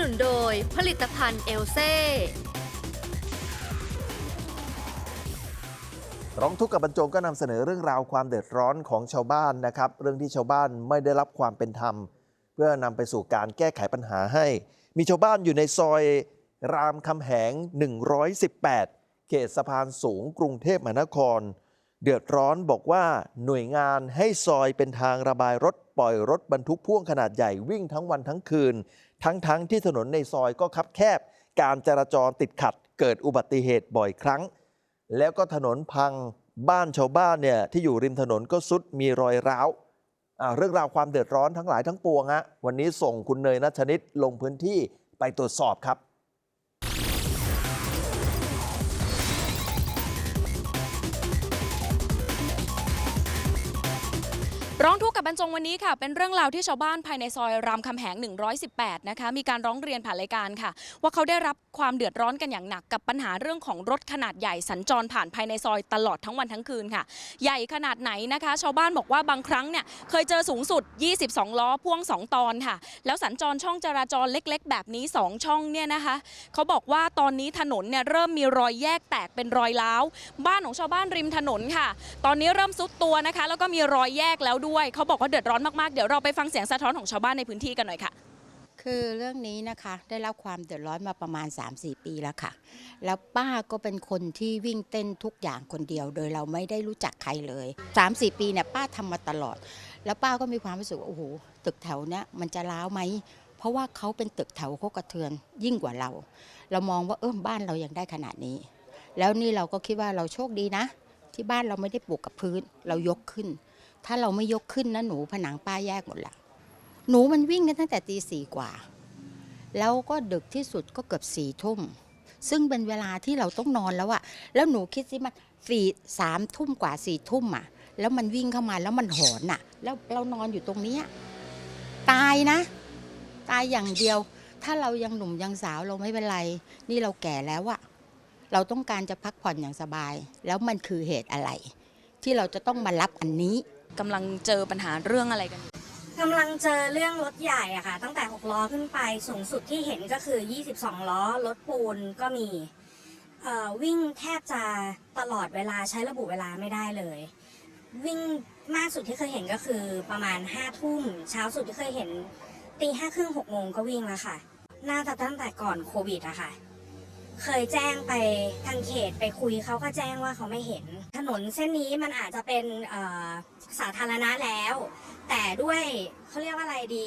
นุนโดยผลิตภัณฑ์เอลเซ่ร้องทุกข์กับบรรจงก็นำเสนอเรื่องราวความเดือดร้อนของชาวบ้านนะครับ เรื่องที่ชาวบ้านไม่ได้รับความเป็นธรรม เพื่อนำไปสู่การแก้ไขปัญหาให้ มีชาวบ้านอยู่ในซอยรามคำแหง 118 เขตสะพานสูงกรุงเทพมหานคร เดือดร้อนบอกว่าหน่วยงานให้ซอยเป็นทางระบายรถปล่อยรถบรรทุกพ่วงขนาดใหญ่วิ่งทั้งวันทั้งคืน ทั้งๆทที่ถนนในซอยก็คับแคบ การจราจรติดขัด เกิดอุบัติเหตุบ่อยครั้ง แล้วก็ถนนพังบ้านชาวบ้านเนี่ยที่อยู่ริมถนนก็สุดมีรอยร้าวเรื่องราวความเดือดร้อนทั้งหลายทั้งปวงฮะวันนี้ส่งคุณเนยนัชนิดลงพื้นที่ไปตรวจสอบครับ ร้องทุกข์กับบรรจงวันนี้ค่ะ เป็นเรื่องราวที่ชาวบ้านภายในซอยรามคำแหง 118 นะคะ มีการร้องเรียนผ่านรายการค่ะ ว่าเขาได้รับความเดือดร้อนกันอย่างหนักกับปัญหาเรื่องของรถขนาดใหญ่สัญจรผ่านภายในซอยตลอดทั้งวันทั้งคืนค่ะ ใหญ่ขนาดไหนนะคะ ชาวบ้านบอกว่าบางครั้งเนี่ยเคยเจอสูงสุด 22 ล้อพ่วง 2 ตอนค่ะ แล้วสัญจรช่องจราจรเล็ก ๆ แบบนี้ 2 ช่องเนี่ยนะคะเขาบอกว่าตอนนี้ถนนเนี่ยเริ่มมีรอยแยกแตกเป็นรอยร้าวบ้านของชาวบ้านริมถนนค่ะ ตอนนี้เริ่มซุดตัวนะคะ แล้วก็มีรอยแยกแล้วด้วยเขาบอกว่าเดือดร้อนมากๆ เดี๋ยวเราไปฟังเสียงสะท้อนของชาวบ้านในพื้นที่กันหน่อยค่ะ คือเรื่องนี้นะคะได้รับความเดือดร้อนมาประมาณ 3-4 ปีแล้วค่ะ แล้วป้าก็เป็นคนที่วิ่งเต้นทุกอย่างคนเดียว โดยเราไม่ได้รู้จักใครเลย 3-4 ปีเนี่ยป้าทำมาตลอด แล้วป้าก็มีความรู้สึกว่าโอ้โหตึกแถวเนี้ยมันจะร้าวไหมเพราะว่าเขาเป็นตึกแถวโคกกระเทือนยิ่งกว่าเรา เรามองว่าเออบ้านเรายังได้ขนาดนี้ แล้วนี่เราก็คิดว่าเราโชคดีนะ ที่บ้านเราไม่ได้ปลูกกับพื้น เรายกขึ้น ถ้าเราไม่ยกขึ้นนะหนูผนังป้าแยกหมดละหนูมันวิ่งกันตั้งแต่ตีสี่กว่า แล้วก็ดึกที่สุดก็เกือบสี่ทุ่ม ซึ่งเป็นเวลาที่เราต้องนอนแล้วอะแล้วหนูคิดสิมันสี่สามทุ่มกว่าสี่ทุ่มอะแล้วมันวิ่งเข้ามาแล้วมันหอนอะแล้วเรานอนอยู่ตรงนี้ตายนะ ตายอย่างเดียว ถ้าเรายังหนุ่มยังสาวเราไม่เป็นไร นี่เราแก่แล้วอะเราต้องการจะพักผ่อนอย่างสบาย แล้วมันคือเหตุอะไร ที่เราจะต้องมารับอันนี้ กำลังเจอปัญหาเรื่องอะไรกันอยู่กำลังเจอเรื่องรถใหญ่อะค่ะ ตั้งแต่ 6 ล้อขึ้นไปสูงสุดที่เห็นก็คือ 22 ล้อ รถปูนก็มีเอ่อวิ่งแทบจะตลอดเวลาใช้ระบุเวลาไม่ได้เลย วิ่งมากสุดที่เคยเห็นก็คือประมาณ5ทุ่มเช้าสุดที่เคยเห็นตีห้าครึ่งหกโมงก็วิ่งแล้วค่ะ น่าจะตั้งแต่ก่อนโควิดอะค่ะ เคยแจ้งไปทางเขตไปคุยเขาก็แจ้งว่าเขาไม่เห็น ถนนเส้นนี้มันอาจจะเป็นสาธารณะแล้ว แต่ด้วยเขาเรียกว่าอะไรดี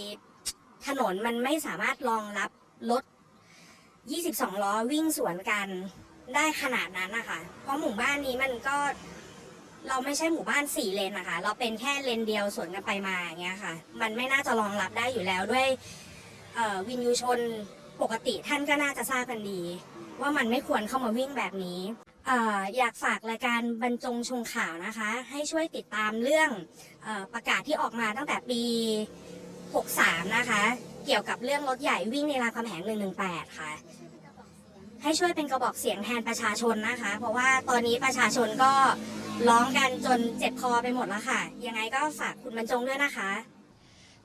ถนนมันไม่สามารถรองรับรถ 22 ล้อวิ่งสวนกันได้ขนาดนั้นนะคะเพราะหมู่บ้านนี้มันก็เราไม่ใช่หมู่บ้านสี่เลนนะคะ เราเป็นแค่เลนเดียวสวนกันไปมาอย่างเงี้ยค่ะ มันไม่น่าจะรองรับได้อยู่แล้วด้วยวินยูชน ปกติท่านก็น่าจะทราบกันดี ว่ามันไม่ควรเข้ามาวิ่งแบบนี้อยากฝากรายการบรรจงชงข่าวนะคะ ให้ช่วยติดตามเรื่องเอ่อประกาศที่ออกมาตั้งแต่ปี 63 นะคะ เกี่ยวกับเรื่องรถใหญ่วิ่งในรามคำแหง 118 ค่ะ ให้ช่วยเป็นกระบอกเสียงแทนประชาชนนะคะ เพราะว่าตอนนี้ประชาชนก็ร้องกันจนเจ็บคอไปหมดแล้วค่ะ ยังไงก็ฝากคุณบรรจงด้วยนะคะ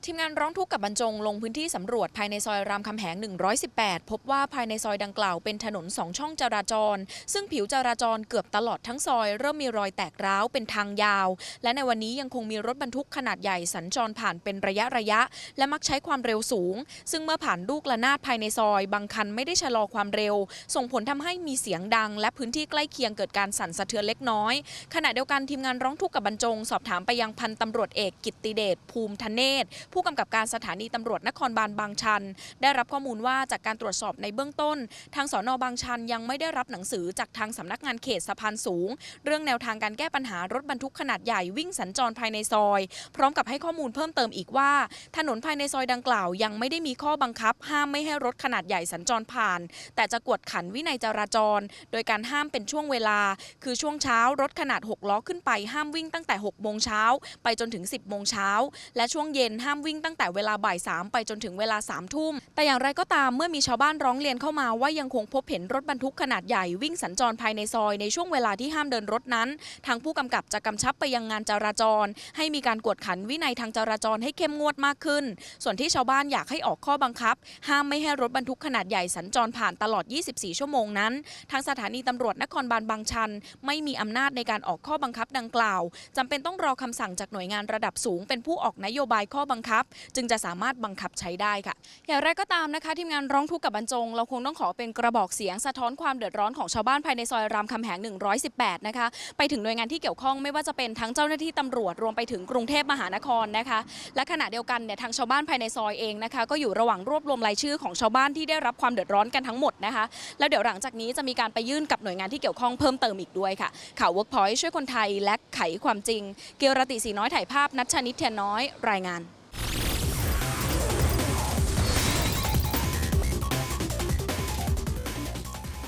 ทีมงานร้องทุกข์กับบรรจงลงพื้นที่สำรวจภายในซอยรามคำแหง 118 พบว่าภายในซอยดังกล่าวเป็นถนนสองช่องจราจร ซึ่งผิวจราจรเกือบตลอดทั้งซอยเริ่มมีรอยแตกร้าวเป็นทางยาว และในวันนี้ยังคงมีรถบรรทุกขนาดใหญ่สัญจรผ่านเป็นระยะระยะ และมักใช้ความเร็วสูง ซึ่งเมื่อผ่านลูกระนาดภายในซอย บางคันไม่ได้ชะลอความเร็ว ส่งผลทำให้มีเสียงดัง และพื้นที่ใกล้เคียงเกิดการสั่นสะเทือนเล็กน้อย ขณะเดียวกันทีมงานร้องทุกข์กับบรรจง สอบถามไปยังพันตำรวจเอกกิตติเดชภูมิธเนศผู้กำกับการสถานีตำรวจนครบาลบางชัน ได้รับข้อมูลว่าจากการตรวจสอบในเบื้องต้น ทางสอนอบางชันยังไม่ได้รับหนังสือจากทางสำนักงานเขตสะพานสูง เรื่องแนวทางการแก้ปัญหารถบรรทุกขนาดใหญ่วิ่งสัญจรภายในซอย พร้อมกับให้ข้อมูลเพิ่มเติมอีกว่า ถนนภายในซอยดังกล่าว ยังไม่ได้มีข้อบังคับ ห้ามไม่ให้รถขนาดใหญ่สัญจรผ่าน แต่จะกวดขันวินัยจราจร โดยการห้ามเป็นช่วงเวลา คือช่วงเช้ารถขนาด 6 ล้อขึ้นไปห้ามวิ่งตั้งแต่6โมงเช้าไปจนถึง 10โมงเช้าและช่วงเย็นห้ามวิ่งตั้งแต่เวลาบ่ายสามไปจนถึงเวลาสามทุ่ม แต่อย่างไรก็ตามเมื่อมีชาวบ้านร้องเรียนเข้ามาว่ายังคงพบเห็นรถบรรทุกขนาดใหญ่วิ่งสัญจรภายในซอยในช่วงเวลาที่ห้ามเดินรถนั้น ทางผู้กำกับจะกำชับไปยังงานจราจร ให้มีการกวดขันวินัยทางจราจรให้เข้มงวดมากขึ้น ส่วนที่ชาวบ้านอยากให้ออกข้อบังคับ ห้ามไม่ให้รถบรรทุกขนาดใหญ่สัญจรผ่านตลอด 24 ชั่วโมงนั้น ทางสถานีตำรวจนครบาลบางชัน ไม่มีอำนาจในการออกข้อบังคับดังกล่าวจำเป็นต้องรอคำสั่งจากหน่วยงานระดับสูงเป็นผู้ออกนโยบายข้อบังคับจึงจะสามารถบังคับใช้ได้ค่ะ อย่างไรก็ตามนะคะทีมงานร้องทุกข์กับบรรจง เราคงต้องขอเป็นกระบอกเสียงสะท้อนความเดือดร้อนของชาวบ้านภายในซอยรามคำแหง 118 นะคะ ไปถึงหน่วยงานที่เกี่ยวข้องไม่ว่าจะเป็นทั้งเจ้าหน้าที่ตำรวจรวมไปถึงกรุงเทพมหานครนะคะ และขณะเดียวกันเนี่ยทางชาวบ้านภายในซอยเองนะคะ ก็อยู่ระหว่างรวบรวมรายชื่อของชาวบ้านที่ได้รับความเดือดร้อนกันทั้งหมดนะคะ แล้วเดี๋ยวหลังจากนี้จะมีการไปยื่นกับหน่วยงานที่เกี่ยวข้องเพิ่มเติมอีกด้วยค่ะ ข่าว Workpoint ช่วยคนไทยและไขความจริง เกียรติสีน้อยถ่ายภาพนัชชานิดเทียนน้อยรายงาน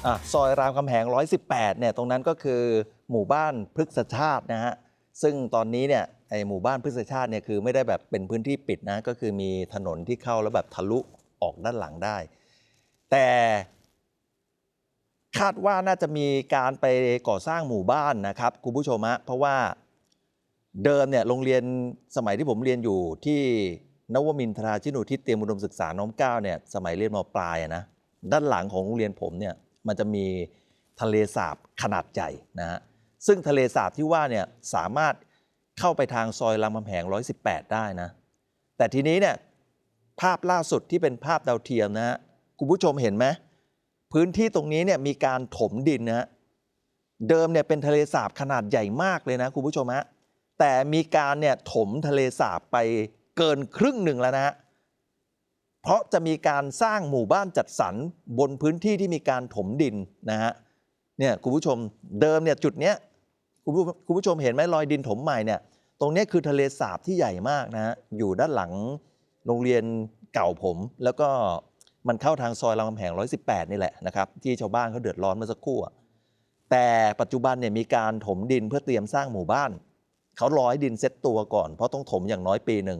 อะซอยรามคำแหง 118 เนี่ย ตรงนั้นก็คือหมู่บ้านพฤกษชาตินะฮะ ซึ่งตอนนี้เนี่ยไอหมู่บ้านพฤกษชาติเนี่ยคือไม่ได้แบบเป็นพื้นที่ปิดนะ ก็คือมีถนนที่เข้าแล้วแบบทะลุออกด้านหลังได้ แต่คาดว่าน่าจะมีการไปก่อสร้างหมู่บ้านนะครับคุณผู้ชมฮะเพราะว่าเดิมเนี่ยโรงเรียนสมัยที่ผมเรียนอยู่ที่นวมินทราชินูทิศเตรียมอุดมศึกษาน้อมเก้าเนี่ยสมัยเรียนมปลายนะด้านหลังของโรงเรียนผมเนี่ย มันจะมีทะเลสาบขนาดใหญ่นะฮะซึ่งทะเลสาบที่ว่าเนี่ยสามารถเข้าไปทางซอยรามคำแหง 118 ได้นะ แต่ทีนี้เนี่ยภาพล่าสุดที่เป็นภาพดาวเทียมนะฮะคุณผู้ชมเห็นไหมพื้นที่ตรงนี้เนี่ยมีการถมดินนะฮะเดิมเนี่ยเป็นทะเลสาบขนาดใหญ่มากเลยนะคุณผู้ชมฮะแต่มีการเนี่ยถมทะเลสาบไปเกินครึ่งหนึ่งแล้วนะฮะ เพราะจะมีการสร้างหมู่บ้านจัดสรรบนพื้นที่ที่มีการถมดินนะฮะเนี่ยคุณผู้ชมเดิมเนี่ยจุดเนี้ยคุณผู้คุณผู้ชมเห็นไหมรอยดินถมใหม่เนี่ยตรงนี้คือทะเลสาบที่ใหญ่มากนะฮะอยู่ด้านหลังโรงเรียนเก่าผม แล้วก็มันเข้าทางซอยรามคำแหง118 นี่แหละนะครับที่ชาวบ้านเขาเดือดร้อนเมื่อสักครู่แต่ปัจจุบันเนี่ยมีการถมดินเพื่อเตรียมสร้างหมู่บ้านเขารอให้ดินเซ็ตตัวก่อน เพราะต้องถมอย่างน้อยปีหนึ่ง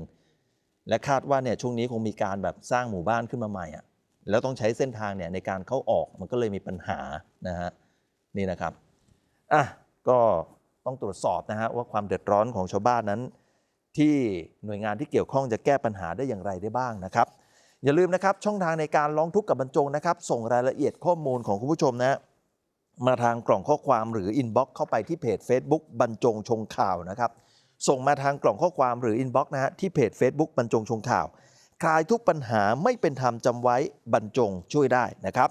และคาดว่าเนี่ยช่วงนี้คงมีการแบบสร้างหมู่บ้านขึ้นมาใหม่อะแล้วต้องใช้เส้นทางเนี่ยในการเข้าออกมันก็เลยมีปัญหานะฮะนี่นะครับอะก็ต้องตรวจสอบนะฮะว่าความเดือดร้อนของชาวบ้านนั้น ที่หน่วยงานที่เกี่ยวข้องจะแก้ปัญหาได้อย่างไรได้บ้างนะครับ อย่าลืมนะครับช่องทางในการร้องทุกข์กับบรรจงนะครับ ส่งรายละเอียดข้อมูลของคุณผู้ชมนะมาทางกล่องข้อความหรืออินบ็อกซ์เข้าไปที่เพจ Facebook บรรจงชงข่าวนะครับ ส่งมาทางกล่องข้อความหรืออินบ็อกซ์นะฮะที่เพจ Facebook บรรจงชงข่าว คลายทุกปัญหาไม่เป็นธรรมจำไว้บรรจงช่วยได้นะครับ